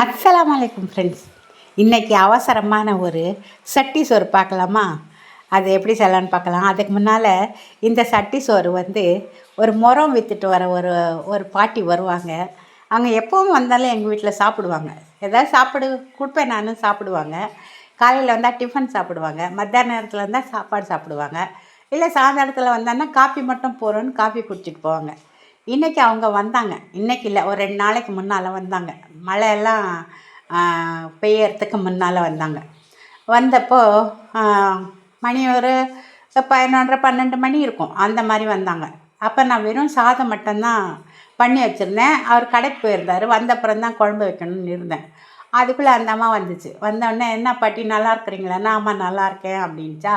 அஸ்லாம் அலைக்கும் ஃப்ரெண்ட்ஸ் இன்றைக்கி அவசரமான ஒரு சட்டி சோறு பார்க்கலாமா? அது எப்படி செய்யலான்னு பார்க்கலாம். அதுக்கு முன்னால் இந்த சட்டி சோறு வந்து ஒரு முறம் விற்றுட்டு வர ஒரு ஒரு பாட்டி வருவாங்க. அவங்க எப்பவும் வந்தாலும் எங்கள் வீட்டில் சாப்பிடுவாங்க. ஏதாவது சாப்பிடு கொடுப்பேன் நானும் சாப்பிடுவாங்க. காலையில் வந்தால் டிஃபன் சாப்பிடுவாங்க. மத்தியான நேரத்தில் வந்தால் சாப்பாடு சாப்பிடுவாங்க. இல்லை சாயந்தரத்தில் வந்தாங்கன்னா காஃபி மட்டும் போகிறோன்னு காஃபி குடிச்சிட்டு போவாங்க. இன்றைக்கி அவங்க வந்தாங்க. இன்றைக்கி இல்லை ஒரு ரெண்டு நாளைக்கு முன்னால் வந்தாங்க. மழையெல்லாம் பெய்யறதுக்கு முன்னால் வந்தாங்க. வந்தப்போ மணி ஒரு பதினொன்றரை பன்னெண்டு மணி இருக்கும். அந்த மாதிரி வந்தாங்க. அப்போ நான் வெறும் சாதம் மட்டும்தான் பண்ணி வச்சுருந்தேன். அவர் கடைக்கு போயிருந்தார். வந்தப்புறம் தான் குழம்பு வைக்கணும்னு இருந்தேன். அதுக்குள்ளே அந்த அம்மா வந்துச்சு. வந்தோடனே என்ன பாட்டி நல்லா இருக்கிறீங்களா? நான் அம்மா நல்லா இருக்கேன்? அப்படின்ச்சா.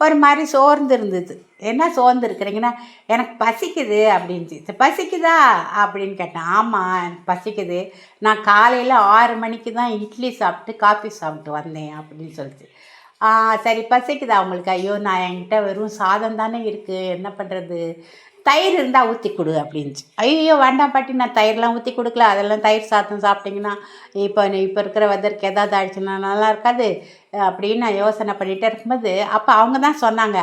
ஒரு மாதிரி சோர்ந்து இருந்தது என்ன சோர்ந்து இருக்கிறீங்கன்னா எனக்கு பசிக்குது அப்படின்ச்சு. "சரி, பசிக்குதா? அப்படின்னு கேட்டேன். ஆமாம் எனக்கு பசிக்குது. நான் காலையில் ஆறு மணிக்கு தான் இட்லி சாப்பிட்டு காஃபி சாப்பிட்டு வந்தேன் அப்படின்னு சொல்லிச்சு. சரி பசிக்குதா உங்களுக்கு? ஐயோ நான் என்கிட்ட வெறும் சாதம் தானே இருக்குது என்ன பண்ணுறது தயிர் இருந்தால் ஊற்றி கொடு அப்படின்ச்சு ஐயோ வேண்டாம் பாட்டி நான் தயிர்லாம் ஊற்றி கொடுக்கல. அதெல்லாம் தயிர் சாதம் சாப்பிட்டிங்கன்னா இப்போ இப்போ இருக்கிற வெதருக்கு ஏதாவது ஆயிடுச்சுன்னா நல்லா இருக்காது அப்படின்னு நான் யோசனை பண்ணிகிட்டே இருக்கும்போது அப்போ அவங்க தான் சொன்னாங்க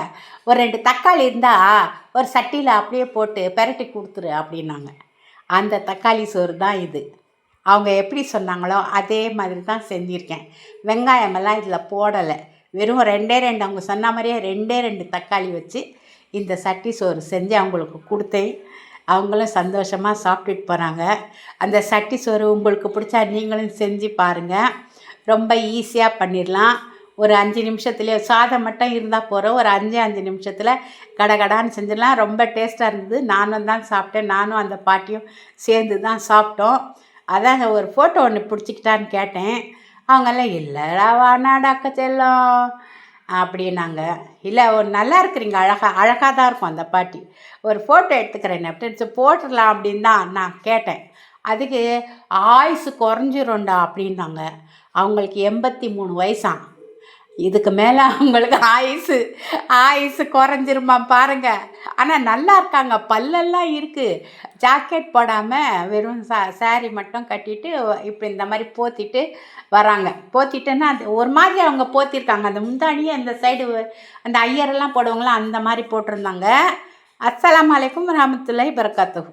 ஒரு ரெண்டு தக்காளி இருந்தால் ஒரு சட்டியில் அப்படியே போட்டு பெரட்டி கொடுத்துரு அப்படின்னாங்க. அந்த தக்காளி சோறு தான் இது. அவங்க எப்படி சொன்னாங்களோ அதே மாதிரி தான் செஞ்சுருக்கேன். வெங்காயமெல்லாம் இதில் போடலை. வெறும் ரெண்டே ரெண்டு அவங்க சொன்ன மாதிரியே ரெண்டே ரெண்டு தக்காளி வச்சு இந்த சட்டி சோறு செஞ்சு அவங்களுக்கு கொடுத்தேன். அவங்களும் சந்தோஷமாக சாப்பிட்டுட்டு போகிறாங்க அந்த சட்டி சோறு உங்களுக்கு பிடிச்சா நீங்களும் செஞ்சு பாருங்கள் ரொம்ப ஈஸியாக பண்ணிடலாம். ஒரு அஞ்சு நிமிஷத்துலேயே சாதம் மட்டும் இருந்தால் போகிறோம் ஒரு அஞ்சு அஞ்சு நிமிஷத்தில் கடகடான்னு செஞ்சிடலாம். ரொம்ப டேஸ்ட்டாக இருந்தது. நானும் தான் சாப்பிட்டேன். நானும் அந்த பாட்டியும் சேர்ந்து தான் சாப்பிட்டோம். அதான் ஒரு ஃபோட்டோ ஒன்று பிடிச்சிக்கிட்டான்னு கேட்டேன். அவங்கெல்லாம் இல்லைடா வானாடாக்க செல்லம். அப்படின்னாங்க. இல்லை ஒரு நல்லா இருக்கிறீங்க அழகாக அழகாக தான் இருக்கும் அந்த பாட்டி. ஒரு ஃபோட்டோ எடுத்துக்கிறேன் அப்படின்னு சொல்லி போட்டுடலாம் அப்படின்னு தான் நான் கேட்டேன். அதுக்கு ஆயுசு குறைஞ்சிரும்டா அப்படின்னாங்க. அவங்களுக்கு எண்பத்தி மூணு வயசான் இதுக்கு மேலே அவங்களுக்கு ஆயுசு ஆயுசு குறைஞ்சிருமா பாருங்க. ஆனால் நல்லா இருக்காங்க. பல்லெல்லாம் இருக்குது ஜாக்கெட் போடாமல் வெறும் சா சாரி மட்டும் கட்டிட்டு இப்போ இந்த மாதிரி போத்திட்டு வராங்க. போத்திட்டுன்னா அது ஒரு மாதிரி அவங்க போத்திருக்காங்க. அந்த முந்தானியே அந்த சைடு அந்த ஐயரெல்லாம் போடுவாங்களா அந்த மாதிரி போட்டிருந்தாங்க. அஸ்லாம் அலைக்கும் ரஹமத்துல்லாஹி பரக்காத்துஹு